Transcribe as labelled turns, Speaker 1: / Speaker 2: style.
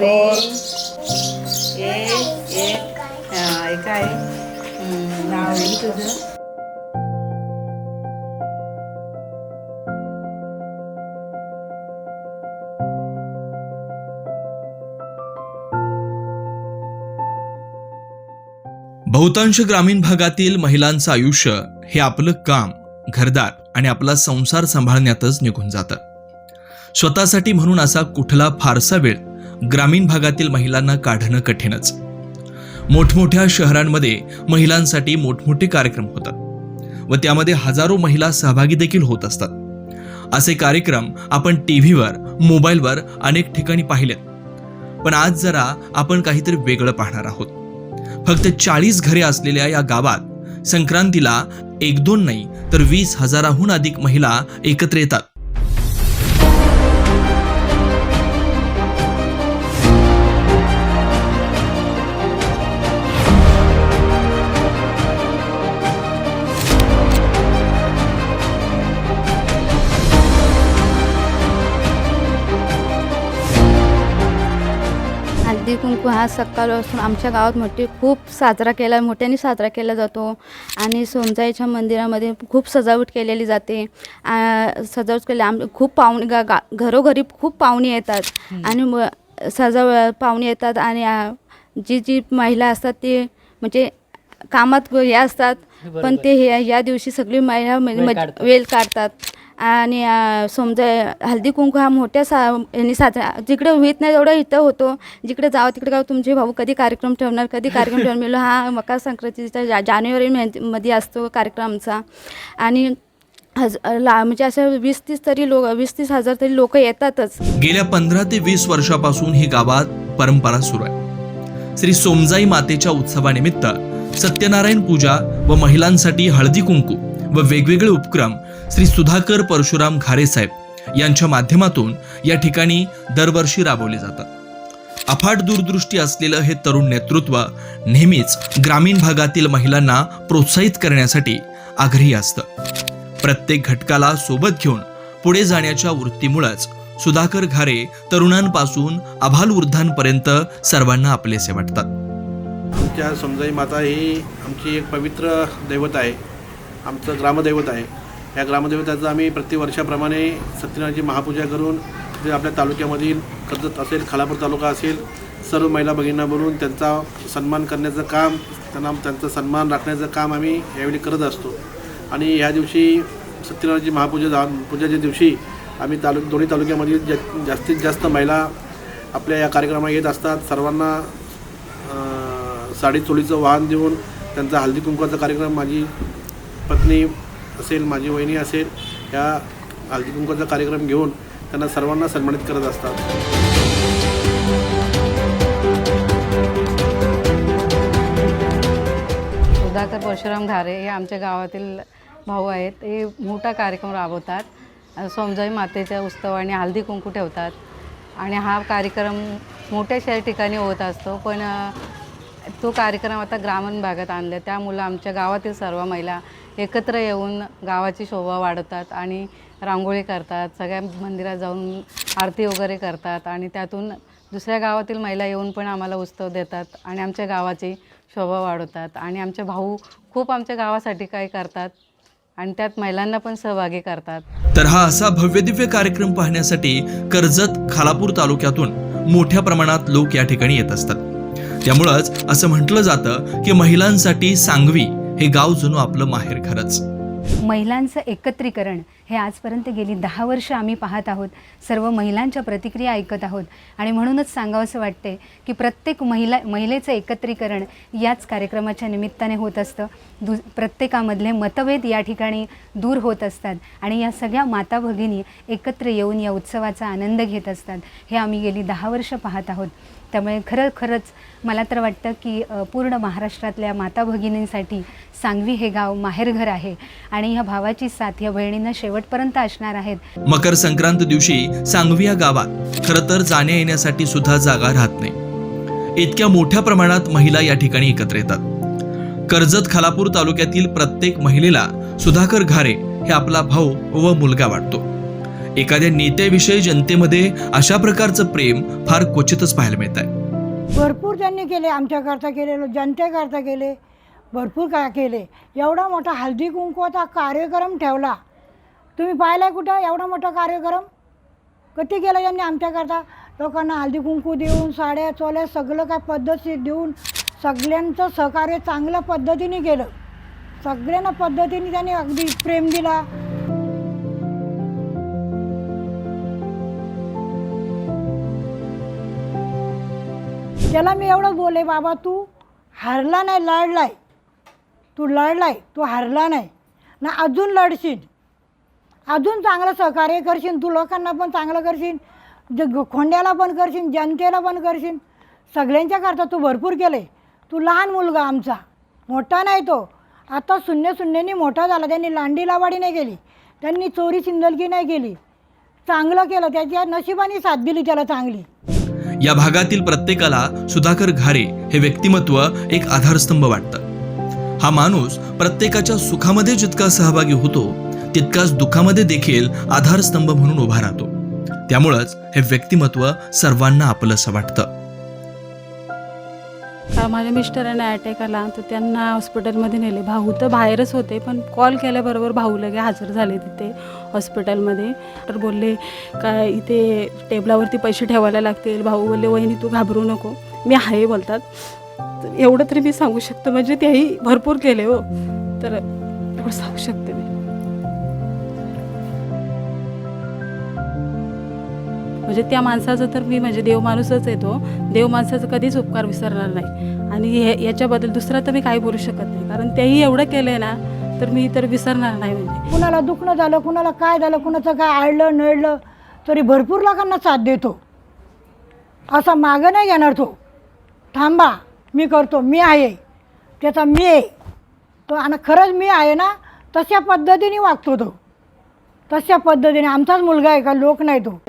Speaker 1: दोन एक एक एक आहे नाव आहे तुझं
Speaker 2: बहुतांश ग्रामीण भागातील महिलांचं आयुष्य हे आपलं काम घरदार आणि आपला संसार सांभाळण्यातच निघून जातं. स्वतःसाठी म्हणून असा कुठला फारसा वेळ ग्रामीण भागातील महिलांना काढणं कठीणच. मोठमोठ्या शहरांमध्ये महिलांसाठी मोठमोठे कार्यक्रम होतात व त्यामध्ये हजारो महिला सहभागी देखील होत असतात. असे कार्यक्रम आपण टी व्हीवर मोबाईलवर अनेक ठिकाणी पाहिलेत. पण आज जरा आपण काहीतरी वेगळं पाहणार आहोत. फक्त चाळीस घरे असलेल्या या गावात संक्रांतीला एक दोन नाही तर वीस हजाराहून अधिक महिला एकत्र येतात.
Speaker 3: कुंकू हा सकाळपासून आमच्या गावात मोठी खूप साजरा केला मोठ्याने साजरा केला जातो. आणि सोमजाईच्या मंदिरामध्ये खूप सजावट केलेली जाते. सजावट केली आम खूप पाहुणे गा गा घरोघरी खूप पाहुणे येतात. आणि म सजाव पाहुणे येतात आणि जी जी महिला असतात ते म्हणजे कामात हे असतात पण ते हे या दिवशी सगळी महिला म्हणजे वेल काढतात. आणि समजा हळदी कुंकू हा मोठ्या सा यांनी साजरा जिकडे होत नाही तेवढं इथं होतो. जिकडे जावं तिकडे गाव तुमचे भाऊ कधी कार्यक्रम ठेवणार कधी कार्यक्रम ठेवणार? मिळलो हा मकर संक्रांतीचा जा जानेवारी मध्ये असतो कार्यक्रम आमचा. आणि हज ला म्हणजे असं वीस तीस तरी लोक वीस तीस हजार तरी लोक येतातच.
Speaker 2: गेल्या पंधरा ते वीस वर्षापासून ही गावात परंपरा सुरू आहे. श्री सोमजाई मातेच्या उत्सवानिमित्त सत्यनारायण पूजा व महिलांसाठी हळदी कुंकू व वेगवेगळे उपक्रम श्री सुधाकर परशुराम घारे साहेब यांच्या माध्यमातून या ठिकाणी दरवर्षी राबवले जातात. अफाट दूरदृष्टी असलेलं हे तरुण नेतृत्व नेहमीच ग्रामीण भागातील महिलांना प्रोत्साहित करण्यासाठी आग्रही असतं. प्रत्येक घटकाला सोबत घेऊन पुढे जाण्याच्या वृत्तीमुळेच सुधाकर घारे तरुणांपासून अभालवृद्धांपर्यंत सर्वांना आपलेसे वाटतात.
Speaker 4: आमच्या समजाई माता ही आमची एक पवित्र दैवत आहे. आमचं ग्रामदैवत आहे. या ग्रामदैवताचं आम्ही प्रतिवर्षाप्रमाणे सत्यनारायणची महापूजा करून जे आपल्या तालुक्यामधील कर्जत असेल खालापूर तालुका असेल सर्व महिला भगिनींना बोलून त्यांचा सन्मान करण्याचं काम त्यांना त्यांचा सन्मान राखण्याचं काम आम्ही यावेळी करत असतो. आणि ह्या दिवशी सत्यनारायणची महापूजा जा पूजाच्या दिवशी आम्ही तालुक दोन्ही तालुक्यामधील जा जास्तीत जास्त महिला आपल्या या कार्यक्रमात येत असतात. सर्वांना साडी चोळीचं वाहन देऊन त्यांचा हळदी कुंकवाचा कार्यक्रम माझी पत्नी असेल माझी वहिनी असेल या हळदी कुंकवाचा कार्यक्रम घेऊन त्यांना सर्वांना सन्मानित करत असतात.
Speaker 5: सुधाकर परशुराम घारे हे आमच्या गावातील भाऊ आहेत. हे मोठा कार्यक्रम राबवतात. सोमजाई मातेच्या उत्सव आणि हळदी कुंकू ठेवतात. आणि हा कार्यक्रम मोठ्या ठिकाणी होत असतो पण तो कार्यक्रम आता ग्रामीण भागात आणला त्यामुळं आमच्या गावातील सर्व महिला एकत्र येऊन गावाची शोभा वाढवतात आणि रांगोळी करतात सगळ्या मंदिरात जाऊन आरती वगैरे करतात आणि त्यातून दुसऱ्या गावातील महिला येऊन पण आम्हाला उत्सव देतात आणि आमच्या गावाची शोभा वाढवतात. आणि आमचे भाऊ खूप आमच्या गावासाठी काही करतात आणि त्यात महिलांना पण सहभागी करतात.
Speaker 2: तर हा असा भव्यदिव्य कार्यक्रम पाहण्यासाठी कर्जत खालापूर तालुक्यातून मोठ्या प्रमाणात लोक या ठिकाणी येत असतात. त्यामुळंच असं म्हटलं जातं की महिलांसाठी सांगवी हे गाव जणू आपलं माहेर खरंच.
Speaker 6: महिलांचं एकत्रीकरण हे आजपर्यंत गेली दहा वर्ष आम्ही पाहत आहोत. सर्व महिलांच्या प्रतिक्रिया ऐकत आहोत. आणि म्हणूनच सांगावंसं वाटते की प्रत्येक महिला महिलेचं एकत्रीकरण याच कार्यक्रमाच्या निमित्ताने होत असतं. दु प्रत्येकामधले मतभेद या ठिकाणी दूर होत असतात. आणि या सगळ्या माता भगिनी एकत्र येऊन या उत्सवाचा आनंद घेत असतात. हे आम्ही गेली दहा वर्ष पाहत आहोत. त्यामुळे खरं खरंच मला तर वाटतं की पूर्ण महाराष्ट्रातल्या माता भगिनींसाठी सांगवी हे गाव माहेरघर आहे आणि ह्या भावाची साथ या बहिणींना शेवटपर्यंत असणार आहेत.
Speaker 2: मकर संक्रांत दिवशी सांगवी या गावात खरं तर जाण्या येण्यासाठी सुद्धा जागा राहत नाही. इतक्या मोठ्या प्रमाणात महिला या ठिकाणी एकत्र येतात. कर्जत खालापूर तालुक्यातील प्रत्येक महिलेला सुधाकर घारे हे आपला भाऊ व मुलगा वाटतो. एखाद्या नेत्याविषयी जनतेमध्ये अशा प्रकारचं प्रेम फार क्वचितच पाहायला मिळत आहे
Speaker 7: भरपूर त्यांनी केले आमच्याकरता केलेलं जनतेकरता केले भरपूर काय केले. एवढा मोठा हळदी कुंकवाचा कार्यक्रम ठेवला. तुम्ही पाहिलाय कुठं? एवढा मोठा कार्यक्रम? कधी केलं यांनी आमच्याकरता? लोकांना हळदी कुंकू देऊन साड्या चोल्या सगळं काय पद्धती देऊन सगळ्यांचं सहकार्य चांगल्या पद्धतीने केलं. सगळ्यांना पद्धतीने त्यांनी अगदी प्रेम दिला. त्याला मी एवढं बोले बाबा तू हारला नाही लढलाय तू लढलाय तू हारला नाही. ना अजून लढशील. अजून चांगलं सहकार्य करशील तू लोकांना पण चांगलं करशील ज खोंड्याला पण करशील जनतेला पण करशील. सगळ्यांच्याकरता तू भरपूर केले तू लहान मुलगा आमचा. मोठा नाही तो. आता शून्य शून्यनी मोठा झाला त्यांनी लांडी लावाडी नाही केली. त्यांनी चोरी चिंदलकी नाही केली. चांगलं केलं त्याच्या नशिबाने साथ दिली त्याला चांगली.
Speaker 2: या भागातील प्रत्येकाला सुधाकर घारे हे व्यक्तिमत्व एक आधारस्तंभ वाटतं. हा माणूस प्रत्येकाच्या सुखामध्ये जितका सहभागी होतो तितकाच दुःखामध्ये देखील आधारस्तंभ म्हणून उभा राहतो. त्यामुळंच हे व्यक्तिमत्व सर्वांना आपलंसं वाटतं.
Speaker 8: माझ्या मिस्टरांना अटॅक आला तर त्यांना हॉस्पिटलमध्ये नेले. भाऊ तर बाहेरच होते पण कॉल केल्याबरोबर भाऊ लगे हजर झाले तिथे हॉस्पिटलमध्ये तर बोलले का इथे टेबलावरती पैसे ठेवायला लागतील? भाऊ बोलले वहिनी तू घाबरू नको. मी आहे बोलतात. तर एवढं तरी मी सांगू शकते. म्हणजे त्याही भरपूर केले हो. तर एवढं सांगू शकते मी. म्हणजे त्या माणसाचं तर मी म्हणजे देव माणूसच येतो हो. देव माणसाचं कधीच उपकार विसरणार नाही. आणि हे याच्याबद्दल दुसरा तर मी काही बोलू शकत नाही. कारण तेही एवढं केलं आहे ना तर मी तर विसरणार नाही म्हणजे.
Speaker 7: कुणाला दुखणं झालं कुणाला काय झालं कुणाचं काय आळलं नळलं तरी भरपूर लोकांना साथ देतो. असा मागं नाही घेणार तो. थांबा. मी करतो मी आहे. त्याचा मी आहे. तो आणि खरंच मी आहे ना तशा पद्धतीने वागतो तो. तशा पद्धतीने. आमचाच मुलगा आहे का? लोक नाही तो.